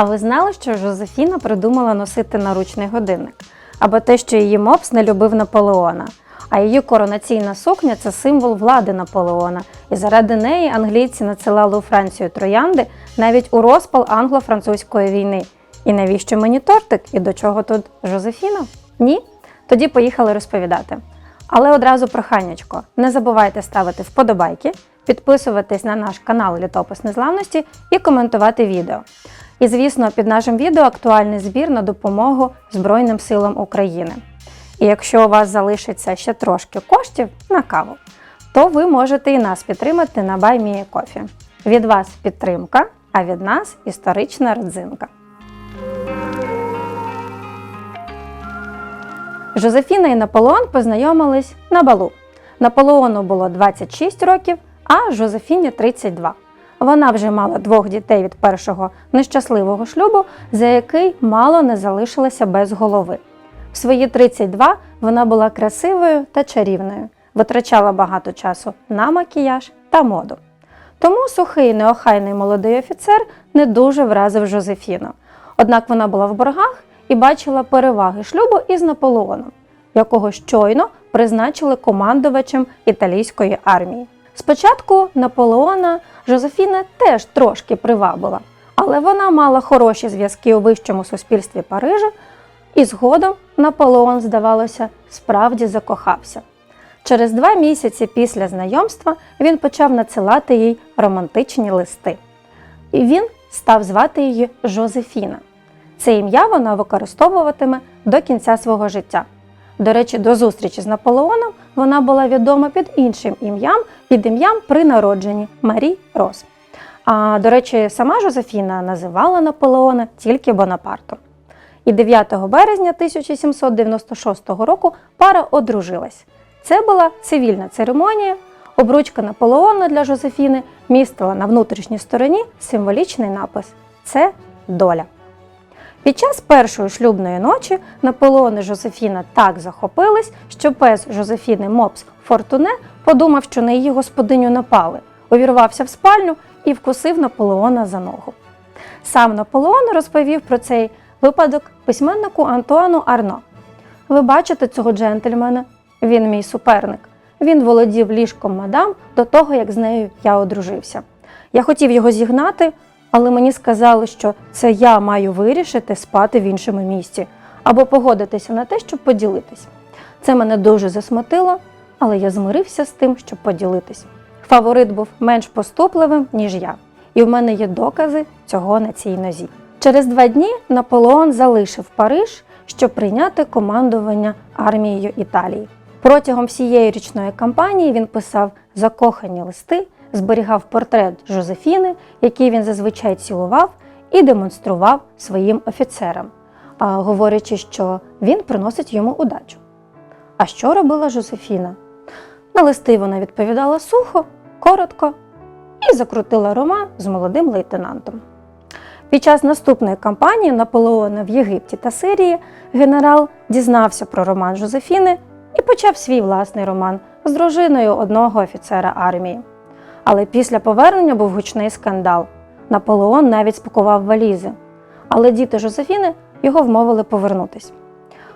А ви знали, що Жозефіна придумала носити наручний годинник? Або те, що її мопс не любив Наполеона. А її коронаційна сукня це символ влади Наполеона. І заради неї англійці надсилали у Францію троянди навіть у розпал англо-французької війни. І навіщо мені тортик? І до чого тут Жозефіна? Ні? Тоді поїхали розповідати. Але одразу проханнячко, не забувайте ставити вподобайки, підписуватись на наш канал Літопис Незламності і коментувати відео. І, звісно, під нашим відео актуальний збір на допомогу Збройним силам України. І якщо у вас залишиться ще трошки коштів на каву, то ви можете і нас підтримати на BuyMeACoffee. Від вас підтримка, а від нас історична родзинка. Жозефіна і Наполеон познайомились на балу. Наполеону було 26 років, а Жозефіні 32. Вона вже мала двох дітей від першого нещасливого шлюбу, за який мало не залишилася без голови. В свої 32 вона була красивою та чарівною, витрачала багато часу на макіяж та моду. Тому сухий неохайний молодий офіцер не дуже вразив Жозефіну. Однак вона була в боргах і бачила переваги шлюбу із Наполеоном, якого щойно призначили командувачем італійської армії. Спочатку Наполеона Жозефіна теж трошки привабила, але вона мала хороші зв'язки у вищому суспільстві Парижа, і згодом Наполеон, здавалося, справді закохався. Через два місяці після знайомства він почав надсилати їй романтичні листи. І він став звати її Жозефіна. Це ім'я вона використовуватиме до кінця свого життя. До речі, до зустрічі з Наполеоном вона була відома під іншим ім'ям, під ім'ям при народженні Марі Рос. А до речі, сама Жозефіна називала Наполеона тільки Бонапартом. І 9 березня 1796 року пара одружилась. Це була цивільна церемонія. Обручка Наполеона для Жозефіни містила на внутрішній стороні символічний напис Це доля. Під час першої шлюбної ночі Наполеон і Жозефіна так захопились, що пес Жозефіни Мопс Фортуне подумав, що на її господиню напали, увірвався в спальню і вкусив Наполеона за ногу. Сам Наполеон розповів про цей випадок письменнику Антуану Арно. Ви бачите цього джентльмена? Він мій суперник. Він володів ліжком мадам до того, як з нею я одружився. Я хотів його зігнати, але мені сказали, що це я маю вирішити спати в іншому місці або погодитися на те, щоб поділитись. Це мене дуже засмутило, але я змирився з тим, щоб поділитись. Фаворит був менш поступливим, ніж я, і в мене є докази цього на цій нозі. Через два дні Наполеон залишив Париж, щоб прийняти командування армією Італії. Протягом всієї річної кампанії він писав закохані листи, зберігав портрет Жозефіни, який він зазвичай цілував, і демонстрував своїм офіцерам, говорячи, що він приносить йому удачу. А що робила Жозефіна? На листи вона відповідала сухо, коротко і закрутила роман з молодим лейтенантом. Під час наступної кампанії Наполеона в Єгипті та Сирії генерал дізнався про роман Жозефіни і почав свій власний роман з дружиною одного офіцера армії. Але після повернення був гучний скандал. Наполеон навіть спакував валізи. Але діти Жозефіни його вмовили повернутись.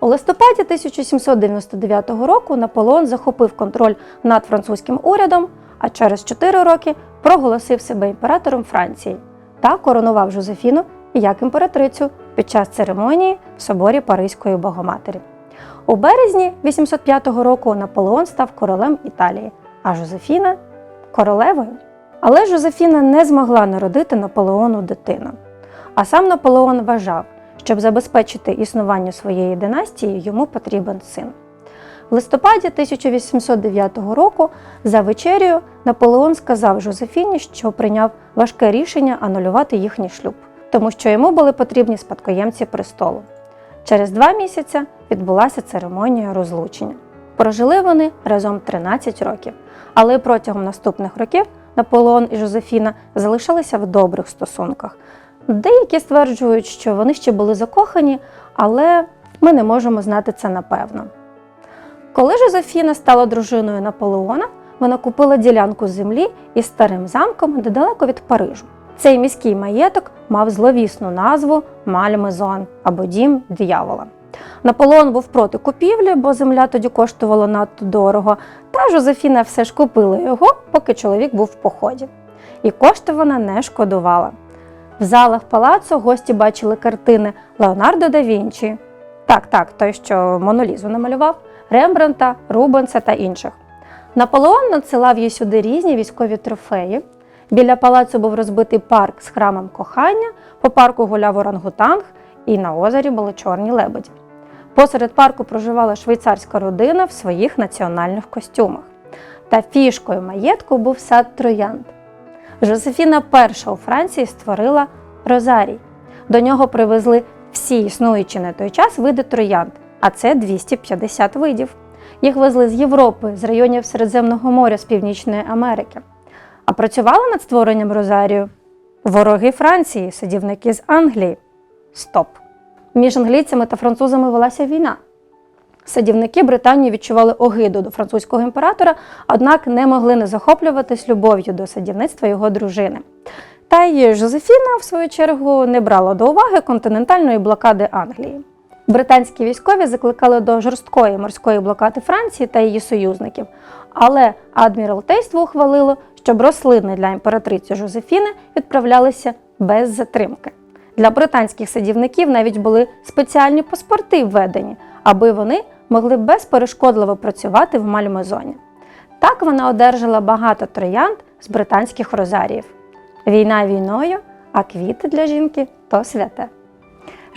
У листопаді 1799 року Наполеон захопив контроль над французьким урядом, а через 4 роки проголосив себе імператором Франції та коронував Жозефіну як імператрицю під час церемонії в соборі Паризької Богоматері. У березні 805 року Наполеон став королем Італії, а Жозефіна королевою. Але Жозефіна не змогла народити Наполеону дитину. А сам Наполеон вважав, щоб забезпечити існування своєї династії, йому потрібен син. В листопаді 1809 року за вечерю Наполеон сказав Жозефіні, що прийняв важке рішення анулювати їхній шлюб, тому що йому були потрібні спадкоємці престолу. Через два місяці відбулася церемонія розлучення. Прожили вони разом 13 років, але протягом наступних років Наполеон і Жозефіна залишалися в добрих стосунках. Деякі стверджують, що вони ще були закохані, але ми не можемо знати це напевно. Коли Жозефіна стала дружиною Наполеона, вона купила ділянку землі із старим замком недалеко від Парижу. Цей міський маєток мав зловісну назву Мальмезон або Дім диявола. Наполеон був проти купівлі, бо земля тоді коштувала надто дорого, та Жозефіна все ж купила його, поки чоловік був в поході. І кошти вона не шкодувала. В залах палацу гості бачили картини Леонардо да Вінчі, так, так, той, що Монолізу намалював, Рембранта, Рубенса та інших. Наполеон надсилав їй сюди різні військові трофеї. Біля палацу був розбитий парк з храмом кохання, по парку гуляв орангутанг, і на озері були чорні лебеді. Посеред парку проживала швейцарська родина в своїх національних костюмах. Та фішкою маєтку був сад троянд. Жозефіна перша у Франції створила розарій. До нього привезли всі існуючі на той час види троянд, а це 250 видів. Їх везли з Європи, з районів Середземного моря з Північної Америки. А працювали над створенням розарію вороги Франції, садівники з Англії. Стоп! Між англійцями та французами велася війна. Садівники Британії відчували огиду до французького імператора, однак не могли не захоплюватись любов'ю до садівництва його дружини. Та й Жозефіна, в свою чергу, не брала до уваги континентальної блокади Англії. Британські військові закликали до жорсткої морської блокади Франції та її союзників, але адміралтейство ухвалило, щоб рослини для імператриці Жозефіни відправлялися без затримки. Для британських садівників навіть були спеціальні паспорти введені, аби вони могли безперешкодливо працювати в Мальмезоні. Так вона одержала багато троянд з британських розаріїв. Війна війною, а квіти для жінки то святе.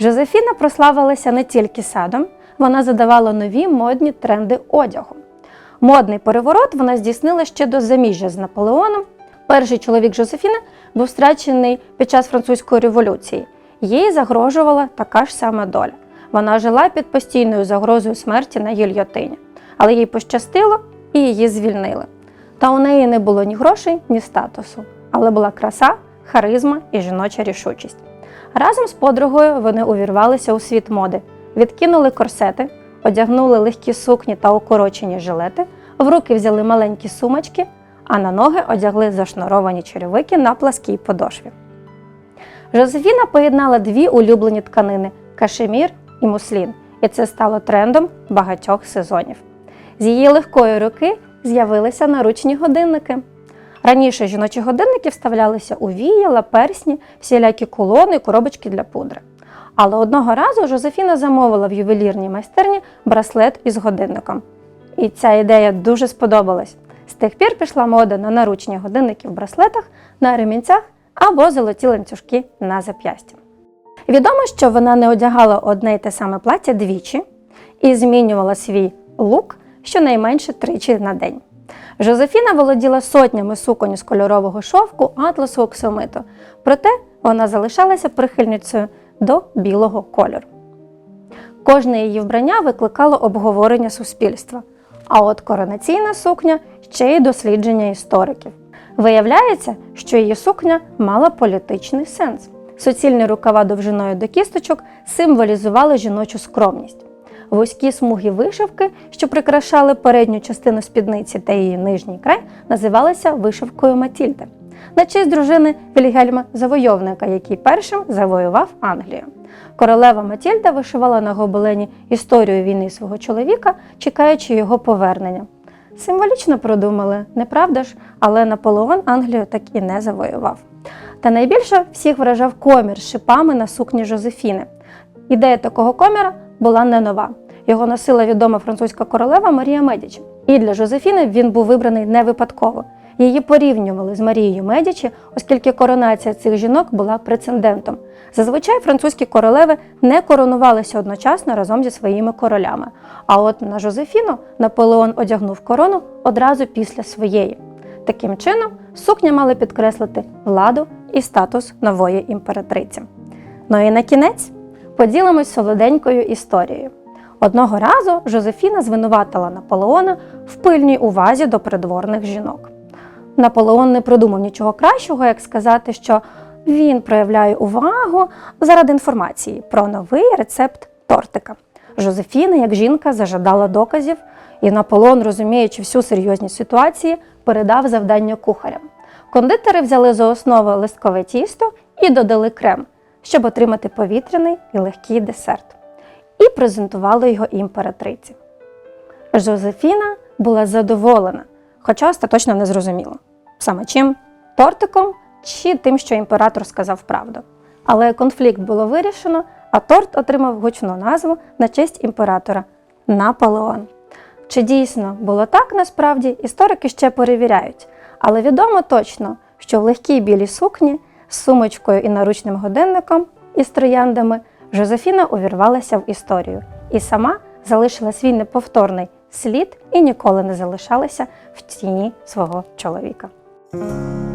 Жозефіна прославилася не тільки садом, вона задавала нові модні тренди одягу. Модний переворот вона здійснила ще до заміжжя з Наполеоном. Перший чоловік Жозефіни був страчений під час французької революції. Їй загрожувала така ж сама доля. Вона жила під постійною загрозою смерті на гільйотині, але їй пощастило і її звільнили. Та у неї не було ні грошей, ні статусу, але була краса, харизма і жіноча рішучість. Разом з подругою вони увірвалися у світ моди, відкинули корсети, одягнули легкі сукні та укорочені жилети, в руки взяли маленькі сумочки, а на ноги одягли зашнуровані черевики на пласкій подошві. Жозефіна поєднала дві улюблені тканини кашемір і муслін, і це стало трендом багатьох сезонів. З її легкої руки з'явилися наручні годинники. Раніше жіночі годинники вставлялися у віяла, персні, всілякі колони, коробочки для пудри. Але одного разу Жозефіна замовила в ювелірній майстерні браслет із годинником. І ця ідея дуже сподобалась. Тих пір пішла мода на наручні годинники в браслетах, на ремінцях або золоті ланцюжки на зап'ясті. Відомо, що вона не одягала одне й те саме плаття двічі і змінювала свій лук щонайменше тричі на день. Жозефіна володіла сотнями суконь з кольорового шовку, атласу, оксамиту. Проте вона залишалася прихильницею до білого кольору. Кожне її вбрання викликало обговорення суспільства. А от коронаційна сукня ще й дослідження істориків. Виявляється, що її сукня мала політичний сенс. Суцільні рукава довжиною до кісточок символізували жіночу скромність. Вузькі смуги вишивки, що прикрашали передню частину спідниці та її нижній край, називалися вишивкою Матільди. На честь дружини Вільгельма Завойовника, який першим завоював Англію. Королева Матільда вишивала на гобелені історію війни свого чоловіка, чекаючи його повернення. Символічно продумали, не правда ж, але Наполеон Англію так і не завоював. Та найбільше всіх вражав комір з шипами на сукні Жозефіни. Ідея такого коміра була не нова. Його носила відома французька королева Марія Медіч. І для Жозефіни він був вибраний не випадково. Її порівнювали з Марією Медічі, оскільки коронація цих жінок була прецедентом. Зазвичай французькі королеви не коронувалися одночасно разом зі своїми королями. А от на Жозефіну Наполеон одягнув корону одразу після своєї. Таким чином, сукня мала підкреслити владу і статус нової імператриці. Ну і на кінець поділимось солоденькою історією. Одного разу Жозефіна звинуватила Наполеона в пильній увазі до придворних жінок. Наполеон не придумав нічого кращого, як сказати, що він проявляє увагу заради інформації про новий рецепт тортика. Жозефіна, як жінка, зажадала доказів, і Наполеон, розуміючи всю серйозність ситуації, передав завдання кухарям. Кондитери взяли за основу листкове тісто і додали крем, щоб отримати повітряний і легкий десерт. І презентували його імператриці. Жозефіна була задоволена, хоча остаточно не зрозуміла. Саме чим тортиком чи тим, що імператор сказав правду. Але конфлікт було вирішено, а торт отримав гучну назву на честь імператора Наполеон. Чи дійсно було так насправді, історики ще перевіряють, але відомо точно, що в легкій білій сукні з сумочкою і наручним годинником із трояндами Жозефіна увірвалася в історію і сама залишила свій неповторний слід і ніколи не залишалася в тіні свого чоловіка. you